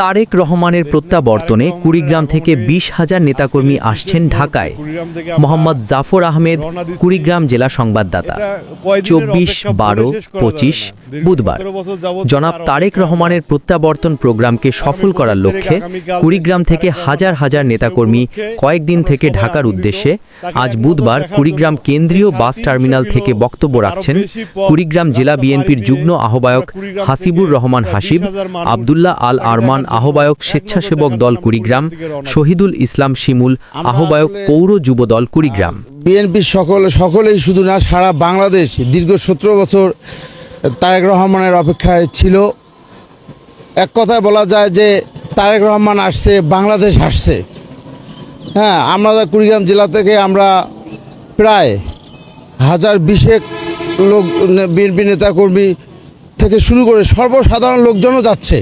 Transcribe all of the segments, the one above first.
তারেক রহমানের প্রত্যাবর্তনে কুড়িগ্রাম থেকে বিশ হাজার নেতাকর্মী আসছেন ঢাকায়। মোহাম্মদ জাফর আহমেদ কুড়িগ্রাম জেলা সংবাদদাতা। চব্বিশ বারো পঁচিশ বুধবার জনাব তারেক রহমানের প্রত্যাবর্তন প্রোগ্রামকে সফল করার লক্ষ্যে কুড়িগ্রাম থেকে হাজার হাজার নেতাকর্মী কয়েকদিন থেকে ঢাকার উদ্দেশ্যে আজ বুধবার কুড়িগ্রাম কেন্দ্রীয় বাস টার্মিনাল থেকে বক্তব্য রাখছেন কুড়িগ্রাম জেলা বিএনপির যুগ্ম আহ্বায়ক হাসিবুর রহমান হাসিব আবদুল্লাহ আল আরমান আহ্বায়ক স্বেচ্ছাসেবক দল কুড়িগ্রাম শহীদুল ইসলাম শিমুল আহ্বায়ক পৌর যুব দল কুড়িগ্রাম। বিএনপির সকল সকলেই শুধু না সারা বাংলাদেশ দীর্ঘ সতেরো বছর তারেক রহমানের অপেক্ষায় ছিল। এক কথায় বলা যায় যে তারেক রহমান আসছে, বাংলাদেশ আসছে হ্যাঁ আমরা কুড়িগ্রাম জেলা থেকে আমরা প্রায় হাজার বিশেক লোক, বিএনপি নেতাকর্মী থেকে শুরু করে সর্বসাধারণ লোকজনও যাচ্ছে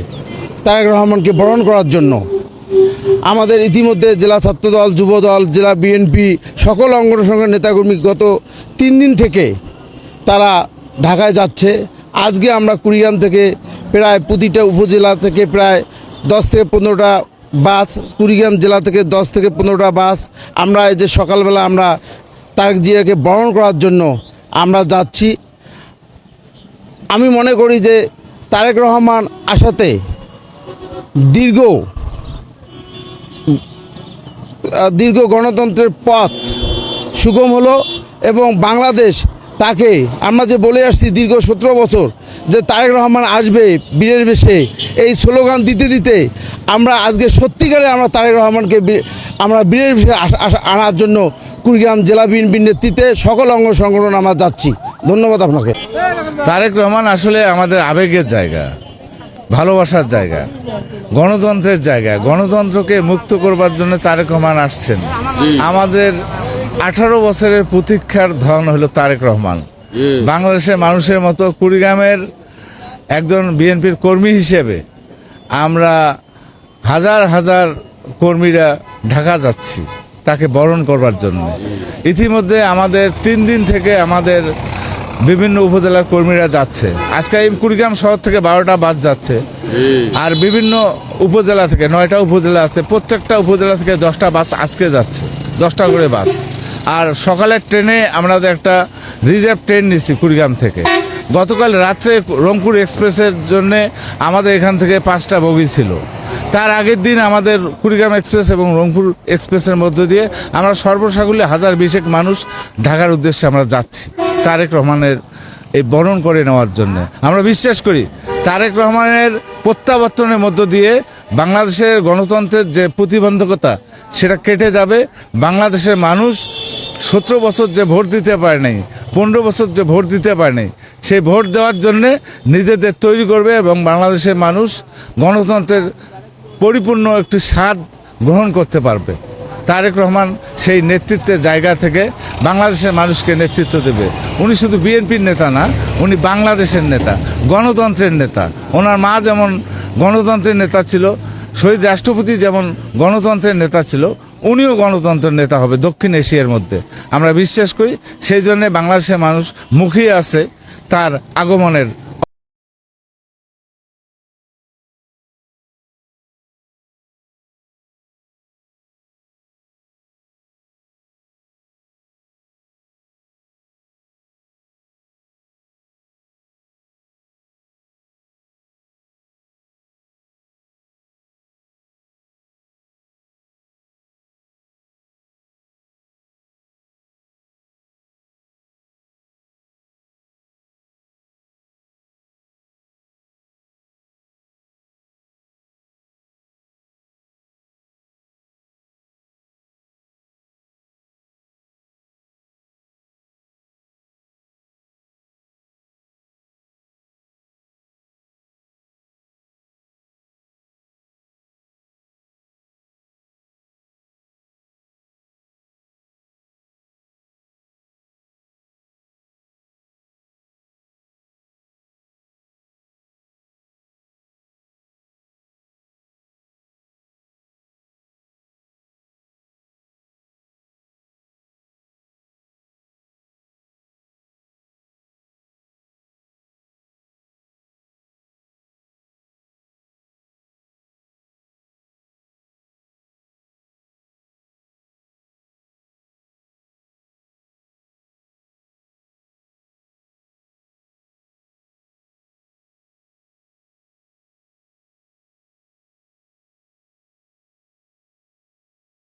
তারেক রহমানকে বরণ করার জন্য। আমাদের ইতিমধ্যে জেলা ছাত্রদল, যুবদল, জেলা বিএনপি সকল অঙ্গনসংঘের নেতাকর্মী গত তিন দিন থেকে তারা ঢাকায় যাচ্ছে। আজকে আমরা কুড়িগ্রাম থেকে প্রায় প্রতিটা উপজেলা থেকে প্রায় দশ থেকে পনেরোটা বাস, কুড়িগ্রাম জেলা থেকে দশ থেকে পনেরোটা বাস আমরা এই যে সকালবেলা আমরা তারেক জিয়াকে বরণ করার জন্য আমরা যাচ্ছি। আমি মনে করি যে তারেক রহমান আসাতে দীর্ঘ দীর্ঘ গণতন্ত্রের পথ সুগম হলো এবং বাংলাদেশ তাকে আমরা যে বলে আসছি দীর্ঘ সতেরো বছর যে তারেক রহমান আসবে বীরের বেশে এই স্লোগান দিতে দিতে আমরা আজকে সত্যিকারে আমরা তারেক রহমানকে আমরা বীরের বেশে আনার জন্য কুড়িগ্রাম জেলা বিএনপির নেতৃত্বে সকল অঙ্গ সংগঠন আমরা যাচ্ছি। ধন্যবাদ আপনাকে। তারেক রহমান আসলে আমাদের আবেগের জায়গা ভালোবাসার জায়গা গণতন্ত্রের জায়গা। গণতন্ত্রকে মুক্ত করবার জন্য তারেক রহমান আসছেন। আমাদের আঠারো বছরের প্রতীক্ষার ধন হলো তারেক রহমান। বাংলাদেশের মানুষের মতো কুড়িগ্রামের একজন বিএনপির কর্মী হিসেবে আমরা হাজার হাজার কর্মীরা ঢাকা যাচ্ছি তাকে বরণ করবার জন্য। ইতিমধ্যে আমাদের তিন দিন থেকে আমাদের বিভিন্ন উপজেলার কর্মীরা যাচ্ছে। আজকে এই কুড়িগ্রাম শহর থেকে বারোটা বাস যাচ্ছে। আর বিভিন্ন উপজেলা থেকে নয়টা উপজেলা আছে প্রত্যেকটা উপজেলা থেকে দশটা বাস আজকে যাচ্ছে। দশটা করে বাস। আর সকালের ট্রেনে আমাদের একটা রিজার্ভ ট্রেন নিচ্ছি কুড়িগ্রাম থেকে। গতকাল রাত্রে রংপুর এক্সপ্রেসের জন্য আমাদের এখান থেকে পাঁচটা বগি ছিল। তার আগের দিন আমাদের কুড়িগ্রাম এক্সপ্রেস এবং রংপুর এক্সপ্রেসের মধ্য দিয়ে আমরা সর্বসাকুল্যে হাজার বিশেক মানুষ ঢাকার উদ্দেশ্যে আমরা যাচ্ছি। তারেক রহমানের এই বরণ করে নেওয়ার জন্য। আমরা বিশ্বাস করি তারেক রহমানের প্রত্যাবর্তনের মধ্য দিয়ে বাংলাদেশের গণতন্ত্রের যে প্রতিবন্ধকতা, সেটা কেটে যাবে। বাংলাদেশের মানুষ সতেরো বছর যে ভোট দিতে পারে নাই, পনেরো বছর যে ভোট দিতে পারে নাই, সেই ভোট দেওয়ার জন্যে নিজেদের তৈরি করবে এবং বাংলাদেশের মানুষ গণতন্ত্রের পরিপূর্ণ একটি স্বাদ গ্রহণ করতে পারবে। তারেক রহমান সেই নেতৃত্বের জায়গা থেকে বাংলাদেশের মানুষকে নেতৃত্ব দেবে। উনি শুধু বিএনপির নেতা না, উনি বাংলাদেশের নেতা, গণতন্ত্রের নেতা। ওনার মা যেমন গণতন্ত্রের নেতা ছিল, শহীদ রাষ্ট্রপতি যেমন গণতন্ত্রের নেতা ছিল, উনিও গণতন্ত্রের নেতা হবে দক্ষিণ এশিয়ার মধ্যে। আমরা বিশ্বাস করি সেই জন্যে বাংলাদেশের মানুষ মুখিয়ে আছে তার আগমনের